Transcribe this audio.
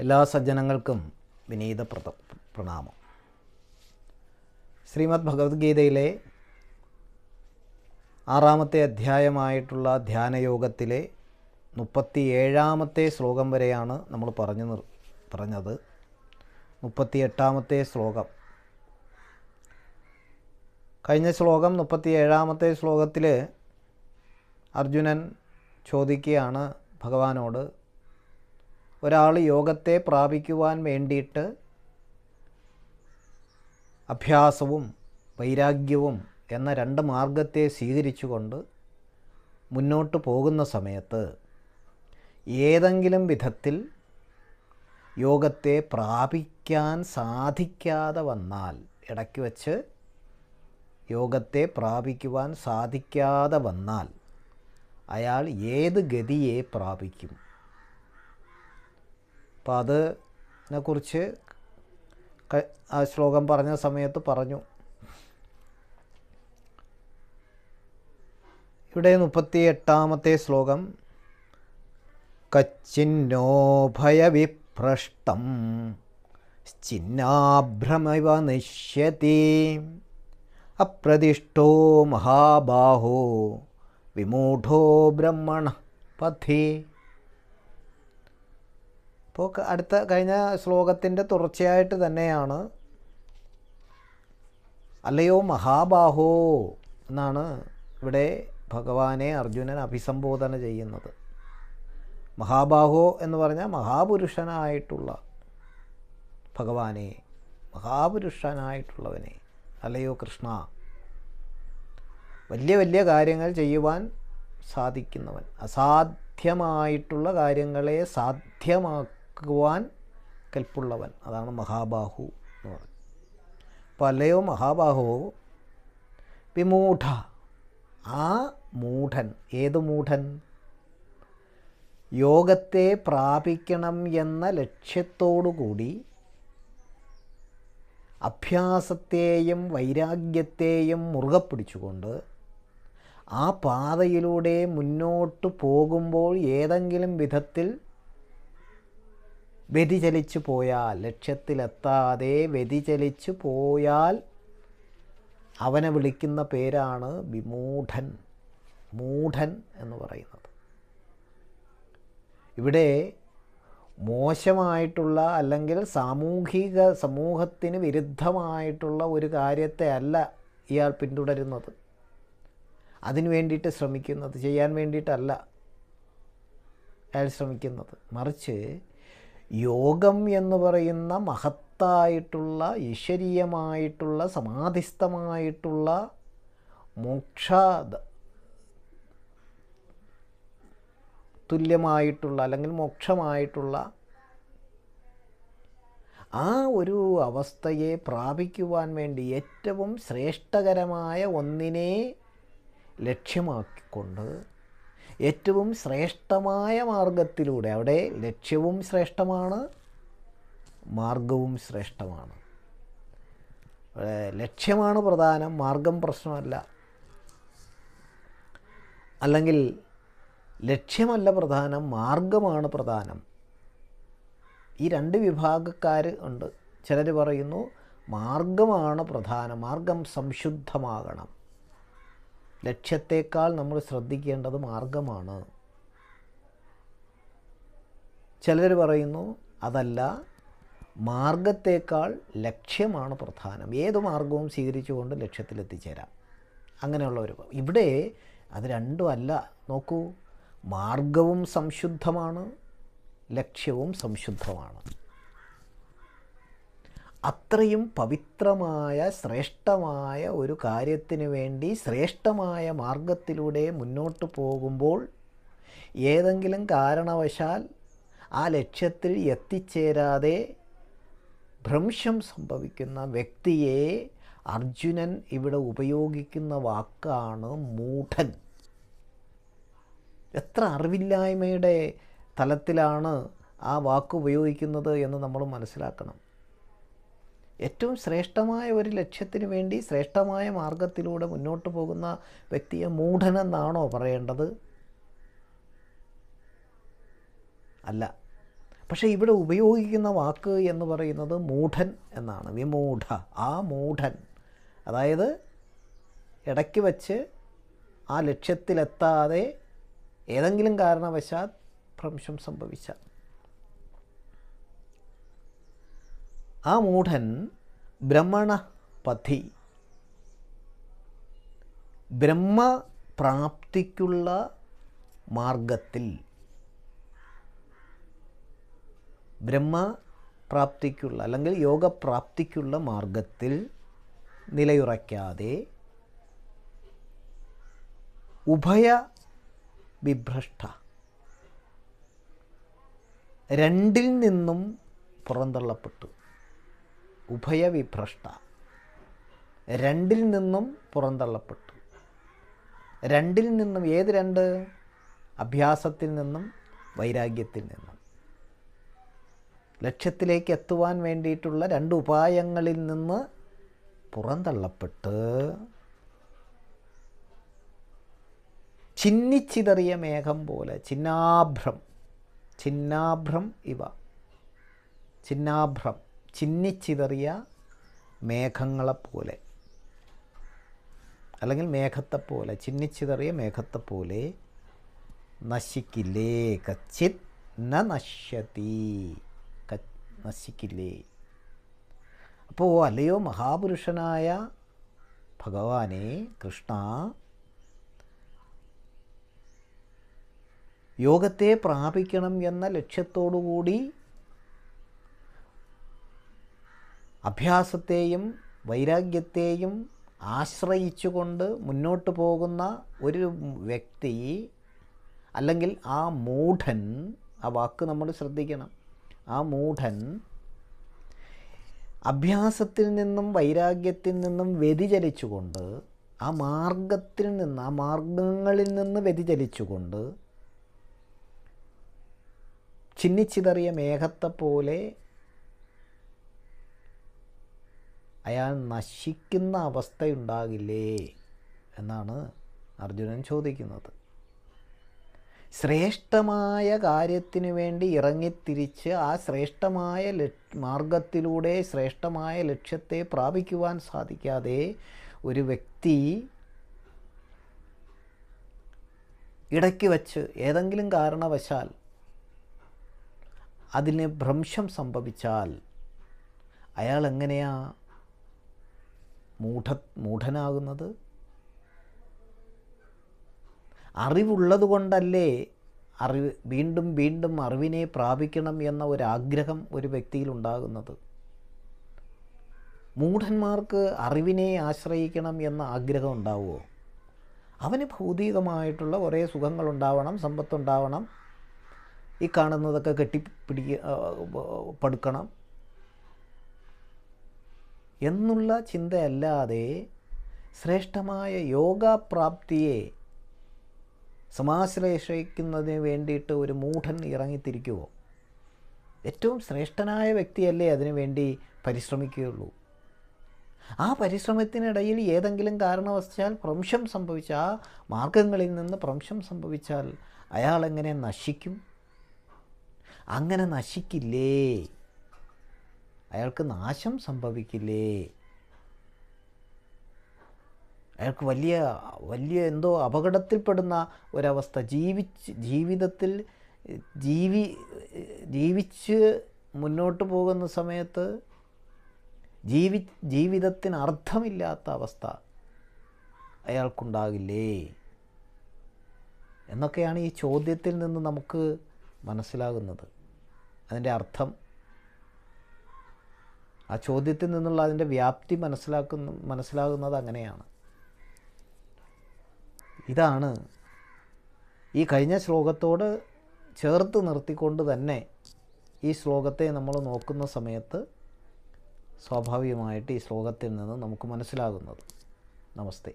എല്ലാ സജ്ജനങ്ങൾക്കും വിനീത പ്രത പ്രണാമം. ശ്രീമദ് ഭഗവത്ഗീതയിലെ ആറാമത്തെ അധ്യായമായിട്ടുള്ള ധ്യാനയോഗത്തിലെ മുപ്പത്തി ഏഴാമത്തെ ശ്ലോകം വരെയാണ് നമ്മൾ പറഞ്ഞു പറഞ്ഞത്. മുപ്പത്തി എട്ടാമത്തെ ശ്ലോകം. കഴിഞ്ഞ ശ്ലോകം മുപ്പത്തി ഏഴാമത്തെ ശ്ലോകത്തിൽ അർജുനൻ ചോദിക്കുകയാണ് ഭഗവാനോട് ഒരാൾ യോഗത്തെ പ്രാപിക്കുവാൻ വേണ്ടിയിട്ട് അഭ്യാസവും വൈരാഗ്യവും എന്ന രണ്ട് മാർഗത്തെ സ്വീകരിച്ചുകൊണ്ട് മുന്നോട്ട് പോകുന്ന സമയത്ത് ഏതെങ്കിലും വിധത്തിൽ യോഗത്തെ പ്രാപിക്കാൻ സാധിക്കാതെ വന്നാൽ ഇടയ്ക്ക് വച്ച് യോഗത്തെ പ്രാപിക്കുവാൻ സാധിക്കാതെ വന്നാൽ അയാൾ ഏത് ഗതിയെ പ്രാപിക്കും? അപ്പോൾ അതിനെക്കുറിച്ച് ആ ശ്ലോകം പറഞ്ഞ സമയത്ത് പറഞ്ഞു. ഇവിടെ മുപ്പത്തി എട്ടാമത്തെ ശ്ലോകം കച്ചിന്നോ ഭയവിഭ്രഷ്ടം ചിന്നാഭ്രമവ നിശ്യത്തി അപ്രതിഷ്ഠോ മഹാബാഹോ വിമൂഢോ ബ്രഹ്മണ പഥി. അപ്പോൾ അടുത്ത കഴിഞ്ഞ ശ്ലോകത്തിന്റെ തുടർച്ചയായിട്ട് തന്നെയാണ്. അല്ലയോ മഹാബാഹോ എന്നാണ് ഇവിടെ ഭഗവാനെ അർജുനൻ അഭിസംബോധന ചെയ്യുന്നത്. മഹാബാഹോ എന്ന് പറഞ്ഞാൽ മഹാപുരുഷനായിട്ടുള്ള ഭഗവാനെ മഹാപുരുഷനായിട്ടുള്ളവനെ അല്ലയോ കൃഷ്ണ. വലിയ വലിയ കാര്യങ്ങൾ ചെയ്യുവാൻ സാധിക്കുന്നവൻ അസാധ്യമായിട്ടുള്ള കാര്യങ്ങളെ സാധ്യമാക്കുവാൻ കൽപ്പുള്ളവൻ. അതാണ് മഹാബാഹു എന്ന് പറയുന്നത്. അപ്പോൾ അല്ലയോ മഹാബാഹു? വിമൂഢ. ആ മൂഢൻ. ഏത് മൂഢൻ? യോഗത്തെ പ്രാപിക്കണം എന്ന ലക്ഷ്യത്തോടു കൂടി അഭ്യാസത്തെയും വൈരാഗ്യത്തെയും മുറുകെ പിടിച്ചുകൊണ്ട് ആ പാതയിലൂടെ മുന്നോട്ട് പോകുമ്പോൾ ഏതെങ്കിലും വിധത്തിൽ വ്യതിചലിച്ചു പോയാൽ ലക്ഷ്യത്തിലെത്താതെ വ്യതിചലിച്ചു പോയാൽ അവനെ വിളിക്കുന്ന പേരാണ് വിമൂഢൻ. മൂഢൻ എന്ന് പറയുന്നത്. ഇവിടെ മോശമായിട്ടുള്ള അല്ലെങ്കിൽ സാമൂഹിക സമൂഹത്തിന് വിരുദ്ധമായിട്ടുള്ള ഒരു കാര്യത്തെ അല്ല ഇയാൾ പിന്തുടരുന്നത്. അതിനു വേണ്ടിയിട്ട് ശ്രമിക്കുന്നത് ചെയ്യാൻ വേണ്ടിയിട്ടല്ല അയാൾ ശ്രമിക്കുന്നത്. മറിച്ച് യോഗം എന്ന് പറയുന്ന മഹത്തായിട്ടുള്ള ഈശ്വരീയമായിട്ടുള്ള സമാധിസ്ഥമായിട്ടുള്ള മോക്ഷ തുല്യമായിട്ടുള്ള അല്ലെങ്കിൽ മോക്ഷമായിട്ടുള്ള ആ ഒരു അവസ്ഥയെ പ്രാപിക്കുവാൻ വേണ്ടി ഏറ്റവും ശ്രേഷ്ഠകരമായ ഒന്നിനെ ലക്ഷ്യമാക്കിക്കൊണ്ട് ഏറ്റവും ശ്രേഷ്ഠമായ മാർഗത്തിലൂടെ അവിടെ ലക്ഷ്യവും ശ്രേഷ്ഠമാണ് മാർഗവും ശ്രേഷ്ഠമാണ്. ലക്ഷ്യമാണ് പ്രധാനം മാർഗം പ്രശ്നമല്ല. അല്ലെങ്കിൽ ലക്ഷ്യമല്ല പ്രധാനം മാർഗമാണ് പ്രധാനം. ഈ രണ്ട് വിഭാഗക്കാർ ഉണ്ട്. ചിലർ പറയുന്നു മാർഗമാണ് പ്രധാനം മാർഗം സംശുദ്ധമാകണം. ലക്ഷ്യത്തേക്കാൾ നമ്മൾ ശ്രദ്ധിക്കേണ്ടത് മാർഗമാണ്. ചിലർ പറയുന്നു അതല്ല മാർഗത്തേക്കാൾ ലക്ഷ്യമാണ് പ്രധാനം. ഏത് മാർഗവും സ്വീകരിച്ചുകൊണ്ട് ലക്ഷ്യത്തിലെത്തിച്ചേരാം. അങ്ങനെയുള്ളവർ ഇവിടെ അത് രണ്ടും അല്ല. നോക്കൂ മാർഗവും സംശുദ്ധമാണ് ലക്ഷ്യവും സംശുദ്ധമാണ്. അത്രയും പവിത്രമായ ശ്രേഷ്ഠമായ ഒരു കാര്യത്തിന് വേണ്ടി ശ്രേഷ്ഠമായ മാർഗത്തിലൂടെ മുന്നോട്ട് പോകുമ്പോൾ ഏതെങ്കിലും കാരണവശാൽ ആ ലക്ഷ്യത്തിൽ എത്തിച്ചേരാതെ ഭ്രംശം സംഭവിക്കുന്ന വ്യക്തിയെ അർജുനൻ ഇവിടെ ഉപയോഗിക്കുന്ന വാക്കാണ് മൂഢൻ. എത്ര അറിവില്ലായ്മയുടെ തലത്തിലാണ് ആ വാക്ക് ഉപയോഗിക്കുന്നത് എന്ന് നമ്മൾ മനസ്സിലാക്കണം. ഏറ്റവും ശ്രേഷ്ഠമായ ഒരു ലക്ഷ്യത്തിന് വേണ്ടി ശ്രേഷ്ഠമായ മാർഗത്തിലൂടെ മുന്നോട്ട് പോകുന്ന വ്യക്തിയെ മൂഢനെന്നാണോ പറയേണ്ടത്? അല്ല. പക്ഷേ ഇവിടെ ഉപയോഗിക്കുന്ന വാക്ക് എന്ന് പറയുന്നത് മൂഢൻ എന്നാണ്. വിമൂഢ. ആ മൂഢൻ. അതായത് ഇടയ്ക്ക് വച്ച് ആ ലക്ഷ്യത്തിലെത്താതെ ഏതെങ്കിലും കാരണവശാൽ ഭ്രംശം സംഭവിച്ച ആ മൂഢൻ ബ്രഹ്മണ പഥി. ബ്രഹ്മപ്രാപ്തിക്കുള്ള മാർഗത്തിൽ. ബ്രഹ്മപ്രാപ്തിക്കുള്ള അല്ലെങ്കിൽ യോഗപ്രാപ്തിക്കുള്ള മാർഗത്തിൽ നിലയുറയ്ക്കാതെ ഉഭയ വിഭ്രഷ്ട. രണ്ടിൽ നിന്നും പുറന്തള്ളപ്പെട്ടു. ഉഭയവിഭ്രഷ്ട. രണ്ടിൽ നിന്നും പുറന്തള്ളപ്പെട്ടു. രണ്ടിൽ നിന്നും ഏത് രണ്ട്? അഭ്യാസത്തിൽ നിന്നും വൈരാഗ്യത്തിൽ നിന്നും. ലക്ഷ്യത്തിലേക്ക് എത്തുവാൻ വേണ്ടിയിട്ടുള്ള രണ്ട് ഉപായങ്ങളിൽ നിന്ന് പുറന്തള്ളപ്പെട്ട് ചിന്നിച്ചിതറിയ മേഘം പോലെ ചിന്നാഭ്രം ചിന്നാഭ്രം ഇവ ചിന്നാഭ്രം. ചിന്നിച്ചിതറിയ മേഘങ്ങളെപ്പോലെ. അല്ലെങ്കിൽ മേഘത്തെപ്പോലെ ചിന്നിച്ചിതറിയ മേഘത്തെപ്പോലെ നശിക്കില്ലേ? കച്ചിത് ന നശ്യതി. നശിക്കില്ലേ? അപ്പോൾ അല്ലയോ മഹാപുരുഷനായ ഭഗവാനെ കൃഷ്ണ യോഗത്തെ പ്രാപിക്കണം എന്ന ലക്ഷ്യത്തോടുകൂടി അഭ്യാസത്തെയും വൈരാഗ്യത്തെയും ആശ്രയിച്ചുകൊണ്ട് മുന്നോട്ട് പോകുന്ന ഒരു വ്യക്തി അല്ലെങ്കിൽ ആ മൂഢൻ ആ വാക്ക് നമ്മൾ ശ്രദ്ധിക്കണം. ആ മൂഢൻ അഭ്യാസത്തിൽ നിന്നും വൈരാഗ്യത്തിൽ നിന്നും വ്യതിചലിച്ചുകൊണ്ട് ആ മാർഗത്തിൽ നിന്ന് ആ മാർഗങ്ങളിൽ നിന്ന് വ്യതിചലിച്ചുകൊണ്ട് ചിന്നിച്ചിതറിയ മേഘത്തെ പോലെ അയാൾ നശിക്കുന്ന അവസ്ഥയുണ്ടാകില്ലേ എന്നാണ് അർജുനൻ ചോദിക്കുന്നത്. ശ്രേഷ്ഠമായ കാര്യത്തിന് വേണ്ടി ഇറങ്ങിത്തിരിച്ച് ആ ശ്രേഷ്ഠമായ മാർഗത്തിലൂടെ ശ്രേഷ്ഠമായ ലക്ഷ്യത്തെ പ്രാപിക്കുവാൻ സാധിക്കാതെ ഒരു വ്യക്തി ഇടയ്ക്ക് വച്ച് ഏതെങ്കിലും കാരണവശാൽ അതിന് ഭ്രംശം സംഭവിച്ചാൽ അയാൾ എങ്ങനെയാ മൂഢ മൂഢനാകുന്നത് അറിവുള്ളത് കൊണ്ടല്ലേ അറിവ് വീണ്ടും വീണ്ടും അറിവിനെ പ്രാപിക്കണം എന്ന ഒരാഗ്രഹം ഒരു വ്യക്തിയിൽ ഉണ്ടാകുന്നത് മൂഢന്മാർക്ക് അറിവിനെ ആശ്രയിക്കണം എന്ന ആഗ്രഹം ഉണ്ടാവുമോ അവന് ഭൗതികമായിട്ടുള്ള കുറേ സുഖങ്ങളുണ്ടാവണം സമ്പത്തുണ്ടാവണം ഈ കാണുന്നതൊക്കെ കെട്ടിപ്പിടിക്ക പടുക്കണം എന്നുള്ള ചിന്തയല്ലാതെ ശ്രേഷ്ഠമായ യോഗപ്രാപ്തിയെ സമാശ്രയിക്കുന്നതിന് വേണ്ടിയിട്ട് ഒരു മൂഢൻ ഇറങ്ങിത്തിരിക്കുമോ ഏറ്റവും ശ്രേഷ്ഠനായ വ്യക്തിയല്ലേ അതിനു വേണ്ടി പരിശ്രമിക്കുകയുള്ളൂ. ആ പരിശ്രമത്തിനിടയിൽ ഏതെങ്കിലും കാരണവശാൽ ഭ്രംശം സംഭവിച്ച ആ മാർഗങ്ങളിൽ നിന്ന് ഭ്രംശം സംഭവിച്ചാൽ അയാളെങ്ങനെ നശിക്കും? അങ്ങനെ നശിക്കില്ലേ? അയാൾക്ക് നാശം സംഭവിക്കില്ലേ? അയാൾക്ക് വലിയ വലിയ എന്തോ അപകടത്തിൽപ്പെടുന്ന ഒരവസ്ഥ. ജീവിച്ച് ജീവിതത്തിൽ ജീവി ജീവിച്ച് മുന്നോട്ട് പോകുന്ന സമയത്ത് ജീവി ജീവിതത്തിന് അർത്ഥമില്ലാത്ത അവസ്ഥ അയാൾക്കുണ്ടാകില്ലേ? എന്നൊക്കെയാണ് ഈ ചോദ്യത്തിൽ നിന്ന് നമുക്ക് മനസ്സിലാകുന്നത്. അതിന്റെ അർത്ഥം ആ ചോദ്യത്തിൽ നിന്നുള്ള അതിന്റെ വ്യാപ്തി മനസ്സിലാക്കുന്ന മനസ്സിലാകുന്നത് അങ്ങനെയാണ്. ഇതാണ് ഈ കഴിഞ്ഞ ശ്ലോകത്തോട് ചേർത്ത് നിർത്തിക്കൊണ്ട് തന്നെ ഈ ശ്ലോകത്തെ നമ്മൾ നോക്കുന്ന സമയത്ത് സ്വാഭാവികമായിട്ട് ഈ ശ്ലോകത്തിൽ നിന്ന് നമുക്ക് മനസ്സിലാകുന്നത്. നമസ്തേ.